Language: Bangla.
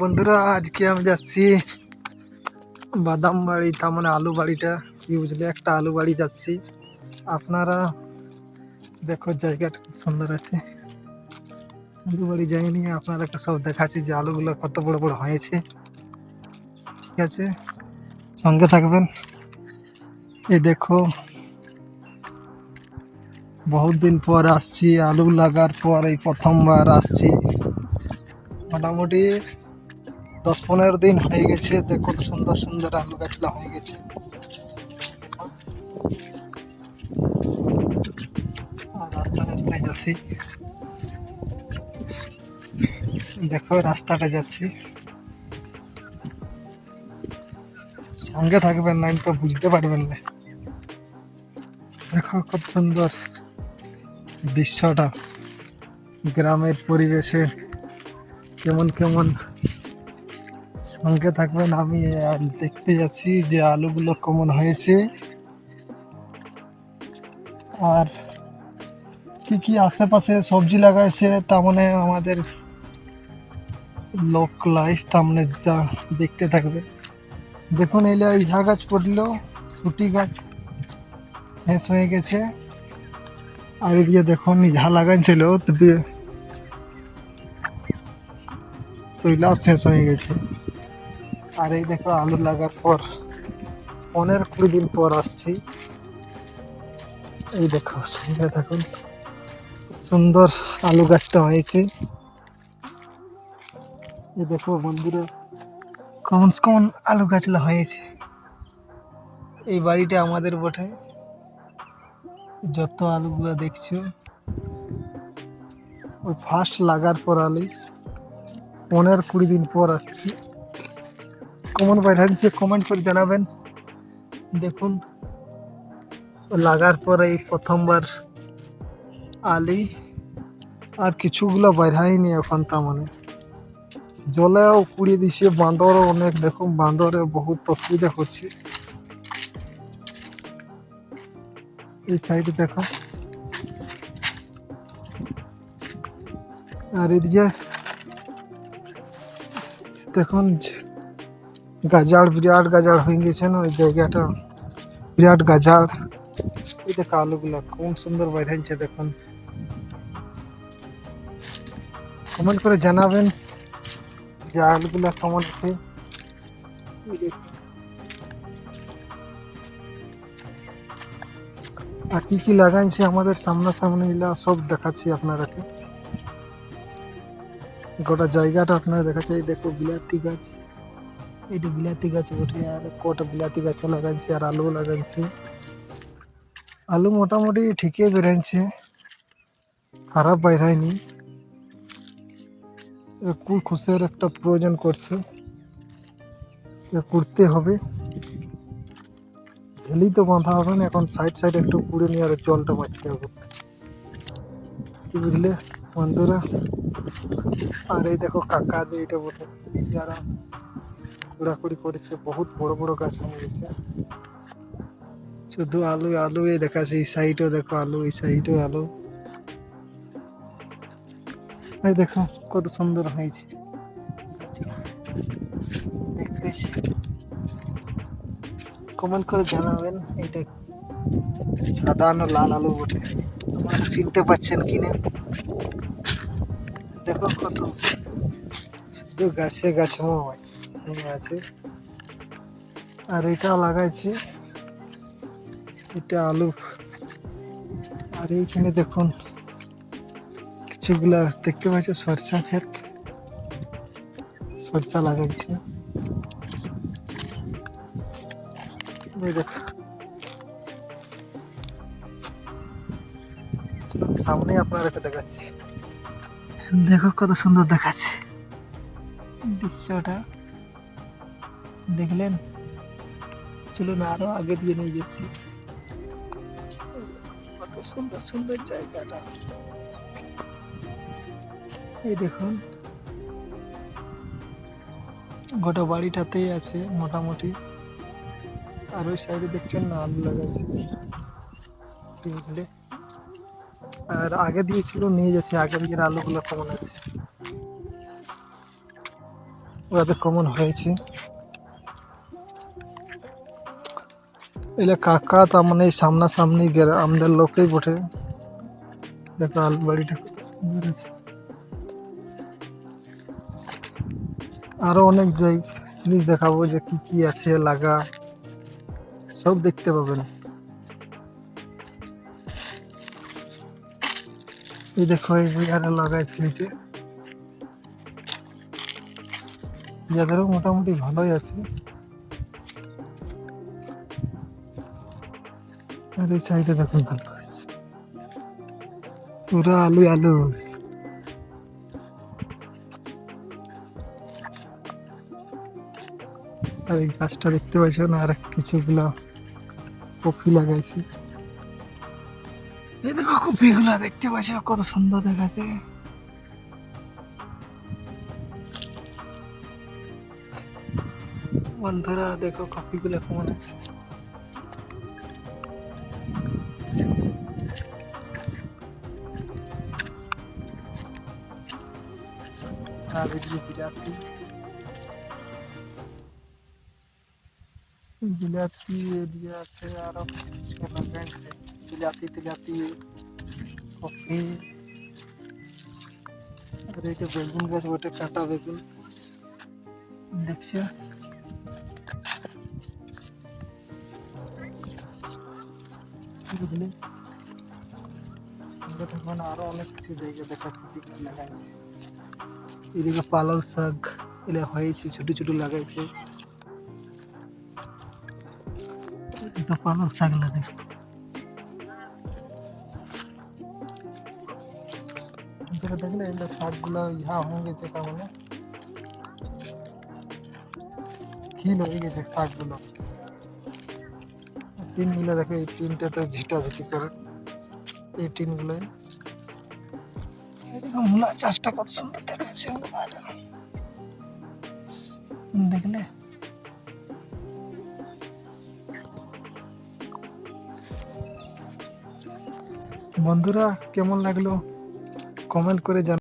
বন্ধুরা, আজকে আমি যাচ্ছি বাদাম বাড়ি তার মানে আলু বাড়িটা কি বুঝলে, একটা আলু বাড়ি যাচ্ছি। আপনারা দেখো জায়গাটা সুন্দর আছে। আলু বাড়ি যাইনি, আপনারা একটা সব দেখাচ্ছি যে আলুগুলো কত বড় বড় হয়েছে। ঠিক আছে? সঙ্গে থাকবেন। এই দেখো, বহুত দিন পর আসছি, আলু লাগার পর এই প্রথমবার আসছি। মোটামুটি দশ পনেরো দিন হয়ে গেছে দেখো সুন্দর সুন্দর আলু গাছলা হয়ে গেছে। রাস্তা রাস্তায় যাচ্ছি। দেখো রাস্তাটা যাচ্ছি। সঙ্গে থাকবেন না তো বুঝতে পারবেন না। দেখো কত সুন্দর দৃশ্যটা, গ্রামের পরিবেশে কেমন কেমন সঙ্গে থাকবেন, আমি দেখতে যাচ্ছি যে আলুগুলো কেমন হয়েছে। আর কি কি আশেপাশে সবজি লাগাইছে তার মানে আমাদের লোক লাইফ মানে দেখতে থাকবে। দেখুন এলে ইহা গাছ পড়ল, সুটি গাছ শেষ হয়ে গেছে। আর এদিকে দেখুন, ইহা লাগাইছিল, তো তৈলাও শেষ হয়ে গেছে। আর এই দেখো আলু লাগার পর, পনেরো কুড়ি দিন পর আসছি। এই দেখো সঙ্গে দেখুন সুন্দর আলু গাছটা হয়েছে। এই দেখো মন্দিরে কমন কমন আলু গাছলা হয়েছে। এই বাড়িটা আমাদের বটে। যত আলুগুলো দেখছ, ওই ফার্স্ট লাগার পর আলু, পনেরো কুড়ি দিন পর আসছি। কমন পাঠাচ্ছে কমেন্ট করে জানাবেন। দেখুন, লাগার পরে এই প্রথমবার আলি আর কিছুগুলো বাইরাইনি এখন তা মানে। জলেও পুড়িয়ে দিছে বাঁদরও অনেক, দেখুন বাঁদরে বহুত অসুবিধা করছে এই সাইডে দেখো। আর এদিকে দেখুন গাজাড়, বিরাট গাজাড় হয়ে গেছে না? ওই জায়গাটা বিরাট গাজাড়। এই দেখো আলুগুলা, কোন সুন্দর বাইরাইছে দেখুন। কমেন্ট করে জানাবেন যে আলুগুলা কেমন আছে। আর কি কি লাগাইছে আমাদের সামনাসামনি এলা সব দেখাচ্ছি আপনারাকে গোটা জায়গাটা আপনারা দেখাচ্ছে। এই দেখো বিলাতি গাছ। এইটা বিলাতি গাছ বটে, আর কটা বিলাতি গাছও লাগাইছে, আর আলু লাগাইছে। আলু মোটামুটি ঠিকই বেরাইছে খারাপ বাইরায়নি কুল খুশের একটা প্রয়োজন করছে করতে হবে। ঢেলি তো বাঁধা হবে না, এখন সাইড সাইড একটু পুড়ে নিয়ে আর জলটা মারতে হবে। কি বুঝলে বন্ধুরা? আর এই দেখো কাকা যে এটা বটে, যারা কুড়াকুড়ি করেছে, বহুত বড় বড় গাছ হয়ে গেছে। শুধু আলু আলু এই দেখাচ্ছে এই সাইডও দেখো আলু, এই সাইডও আলু। এই দেখো, কত সুন্দর হয়েছে। কমেন্ট করে জানাবেন, এইটা সাদা না লাল আলু বটে। আপনারা চিনতে পারছেন কিনা? দেখো কত শুধু গাছে গাছে হয়ে। আছে। আর এটাও লাগাইছে। এটা আলু। আর এইখানে দেখুন, কিছুগুলা দেখতে পাচ্ছি সরষা ক্ষেত। সরষা লাগাইছে। সামনে আপনার একটা দেখাচ্ছি। দেখো কত সুন্দর দেখাচ্ছে। দৃশ্যটা। দেখলেন? চলুন আরও আগে দিয়ে নিয়ে যাচ্ছি। কত সুন্দর সুন্দর জায়গাটা। এই দেখুন, গোটা বাড়িটাতেই আছে মোটামুটি। আর ওই সাইডে দেখছেন না, আলু লাগাইছে বুঝলে আর আগে দিয়েছিল নিয়ে যাচ্ছে আগের দিকের আলুগুলো কেমন আছে? ওরাতে কমন হয়েছে? এলে কাকা তার মানে সামনাসামনি আমাদের লোকেই বটে। দেখো আলু বাড়িটা কত সুন্দর আছে। আরও অনেক যাই জিনিস দেখাবো যে কি কি আছে, লাগা। সব দেখতে পাবেন। এই দেখো, এই যাদেরও মোটামুটি ভালোই আছে। আর এই সাইডে দেখুন ভালো আছে পুরো আলু আলু। আর এই গাছটা দেখতে পাচ্ছ না আর কিছুগুলো কপি লাগাইছে। এই দেখো কপিগুলো দেখতে পাচ্ছ কত সুন্দর দেখাচ্ছে বন্ধুরা, দেখো কপিগুলো কেমন আছে। আর এদিকে বিলাতি বিলাতি এদিকে আছে আরও বিলাতি বিলাতি কফি আর এটা বেগুন গাছ ওটা কাটা বেগুন দেখছ বুঝলি থাকবেন আরও অনেক কিছু জায়গা দেখাচ্ছি কি কি লাগাইছে এদিকে পালং শাক এগুলো হয়েছে, ছোট ছোট লাগাইছে। এটা পালং শাক লাগে এখানে দেখলে এই শাকগুলো ইহা হয়ে গেছে তার মানে খিল হয়ে গেছে শাকগুলো। টিনগুলো দেখো, এই টিনটাতে ঝিটা ঝিটি করে। এই টিনগুলো মূলা চাষটা কত সুন্দর দেখাচ্ছে দেখলে? বন্ধুরা কেমন লাগল? কমেন্ট করে জান